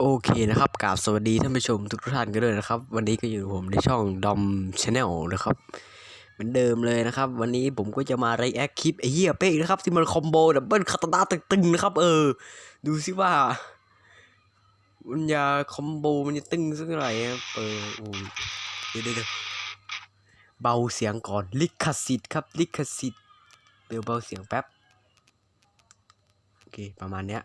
โอเคนะครับกราบสวัสดีท่านผู้ชมทุกท่านกันด้วยนะครับ วันนี้ก็อยู่ผมในช่องดอมชาแนลนะครับ เหมือนเดิมเลยนะครับ วันนี้ผมก็จะมาไรแอคคลิปไอ้เหี้ยเป๊กนะครับที่มันคอมโบดับเบิลคาตานาตึงๆนะครับ เออ ดูสิว่ามันยาคอมโบมันจะตึงสักเท่าไหร่ครับเออโอ้เดี๋ยวเดี๋ยวเดี๋ยวเบาเสียงก่อนลิขสิทธิ์ครับลิขสิทธิ์เดี๋ยวเบาเสียงแป๊บโอเคประมาณเนี้ย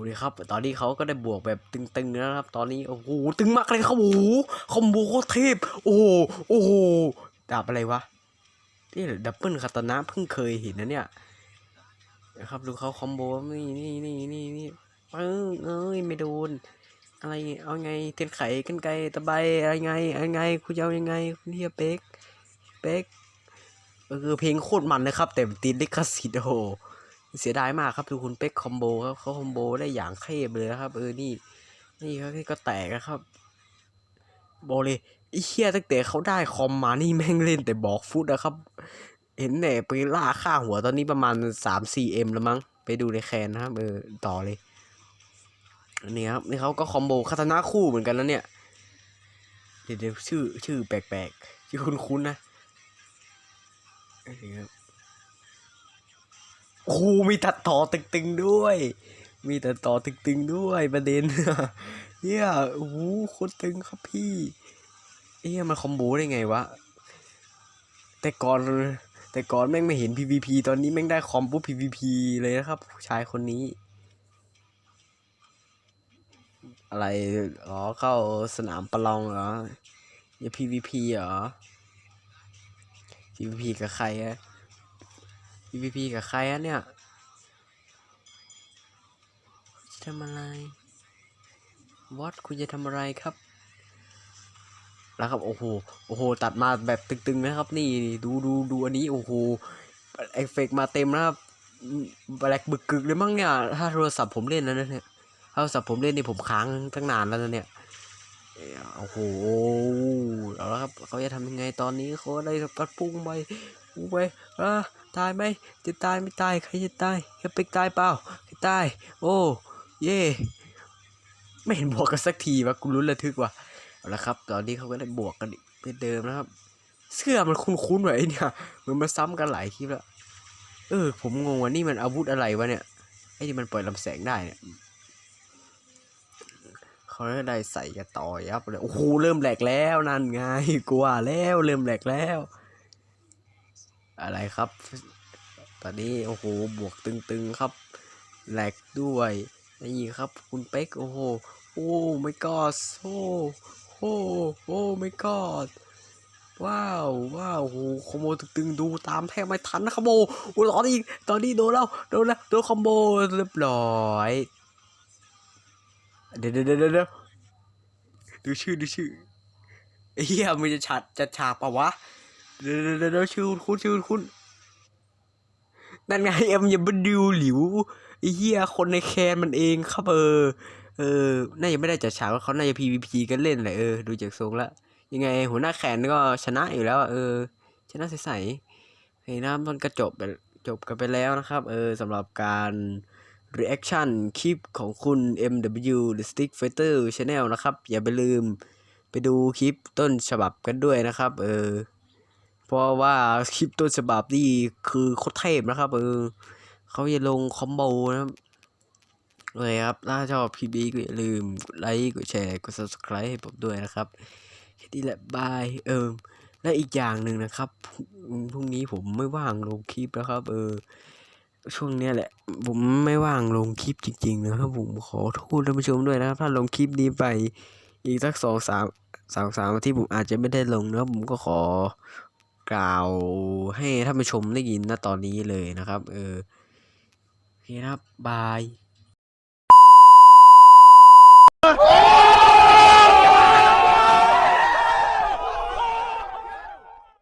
โอ้ยครับ ตอนนี้เขาก็ได้บวกแบบตึงๆแล้วนะครับ ตอนนี้โอ้โหตึงมากเลยครับโอ้โหคอมโบโคตรเทพโอ้โหโอ้โหดาบอะไรวะนี่ดับเบิลคาตานะเพิ่งเคยเห็นนะเนี่ยนะครับดูเขาคอมโบนี่นี่นี่นี่นี่ปึ้งเอ้ยไม่โดนอะไรเอาไงเทียนไขกันไกลตะไบอะไรไงอะไรไงคุณจะเอายังไงคุณเฮียเป๊กเป๊กเออเพลงโคตรมันนะครับ แต่ติดลิขสิทธิ์โอ้ เสียดายมากครับดูคุณเป๊กคอมโบครับเขาคอมโบได้อย่างเทพเลยครับ เออนี่ นี่ครับนี่ก็แตกนะครับบอกเลยไอ้เฮียตั้งแต่เขาได้คอมมานี่แม่งเล่นแต่บอกฟุตนะครับ เห็นแต่ไปล่าค่าหัวตอนนี้ประมาณสามสี่เอ็มแล้วมั้งไปดูในแคนนะครับเออต่อเลยนนี้ครับนี่เขาก็คอมโบคาตานะคู่เหมือนกันแล้วเนี่ยเดี๋ยวเดี๋ยวชื่อชื่อแปลกๆชื่อคุ้นๆนะนี่ครับ โอ้โหมีตัดต่อตึงๆด้วย มีตัดต่อตึงๆด้วยประเด็น เนี่ยโอ้โหคตรตึงครับพี่เอ๊ะมันคอมโบได้ไงวะ แต่ก่อนแต่ก่อนแม่งไม่เห็น PVP ตอนนี้แม่งได้คอมปุ๊บ PVP เลยนะครับผู้ชายคนนี้ อะไร อ๋อ เข้าสนามประลองเหรออย่า PVP เหรอ PVP กับใครอะ PVP กับใครอะเนี่ยจะทำอะไรวอตคุณจะทำอะไรครับ แล้วครับ โอ้โห โอ้โห ตัดมาแบบตึงๆนะครับ นี่ ดูดูดูอันนี้ โอ้โห เอฟเฟกต์มาเต็มนะครับแบล็กบึกกึกเลยมั้งเนี่ย ถ้าโทรศัพท์ผมเล่นนะเนี่ย ถ้าโทรศัพท์ผมเล่นนี่ผมค้างตั้งนานแล้วนะเนี่ย โอ้โห เอาละครับ เขาจะทำยังไงตอนนี้เขาได้ปัดพุ่งไปพุ่งไปอ่า ตายไหมจะตายไม่ตายใครจะตายเฮปเปตายเปล่าใครตาย โอ้เย่ไม่เห็นบวกกันสักทีวะกูรุ้นระทึกว่ะเอาละครับ ตอนนี้เขาก็ได้บวกกันเป็นเดิมนะครับ เสื้อมันคุ้นๆไว้เนี่ยเหมือนมาซ้ำกันหลายคลิปแล้วเออ ผมงงว่านี่มันอาวุธอะไรวะเนี่ยไอ้ที่มันปล่อยลำแสงได้เนี่ยเขาได้ใส่กันต่อยับเลยโอ้โหเริ่มแหลกแล้วนั่นไงกลัวแล้วเริ่มแหลกแล้ว อะไรครับ ตอนนี้โอ้โหบวกตึงๆครับแหลกด้วยนี่ครับคุณเป๊กโอ้โหโอ้ไม่กอดโอ้โอ้โอ้ไม่กอดว้าวว้าวโอ้โหคอมโบตึงๆดูตามแทบไม่ทันนะครับโอ้ตอนนี้ตอนนี้โดนแล้วโดนแล้วโดนคอมโบเรียบร้อยเดี๋ยวเดี๋ยวเดี๋ยวเดี๋ยวดูชื่อดูชื่อไอ้เฮียมันจะฉาดจะฉากปะวะ เดี๋ยวเดี๋ยวเดี๋ยวเดี๋ยวชื่อคุณชื่อคุณนั่นไงเอ็มอย่าไปดูหลิวไอ้เฮียคนในแคนมันเองครับเออ เออ น่าจะไม่ได้จัดฉากว่าเขาน่าจะ PVP กันเล่นแหละเออ ดูจากทรงละ ยังไง หัวหน้าแคนก็ชนะอยู่แล้วเออ ชนะใสๆเฮ้ยนะมันก็จบไปจบกันไปแล้วนะครับ เออสำหรับการ reaction คลิปของคุณ MW The Stick Fighter Channel นะครับ อย่าไปลืมไปดูคลิปต้นฉบับกันด้วยนะครับ เออ เพราะว่าคลิปต้นฉบับนี่คือโคตรเทพนะครับเออเขาจะลงคอมโบนะครับเลยครับ ถ้าชอบคลิปนี้ก็อย่าลืมกดไลค์ กดแชร์ กด subscribe ให้ผมด้วยนะครับ แค่นี้แหละบาย เออ และอีกอย่างหนึ่งนะครับ พรุ่งนี้ผมไม่ว่างลงคลิปแล้วครับ เออ ช่วงเนี้ยแหละ ผมไม่ว่างลงคลิปจริงๆนะครับ ผมขอโทษท่านผู้ชมด้วยนะครับ ถ้าลงคลิปนี้ไปอีกสักสองสามสามสามที่ผมอาจจะไม่ได้ลงนะผมก็ขอ กล่าวให้ท่านผู้ชมได้ยินนะตอนนี้เลยนะครับ เออโอเคนะครับบาย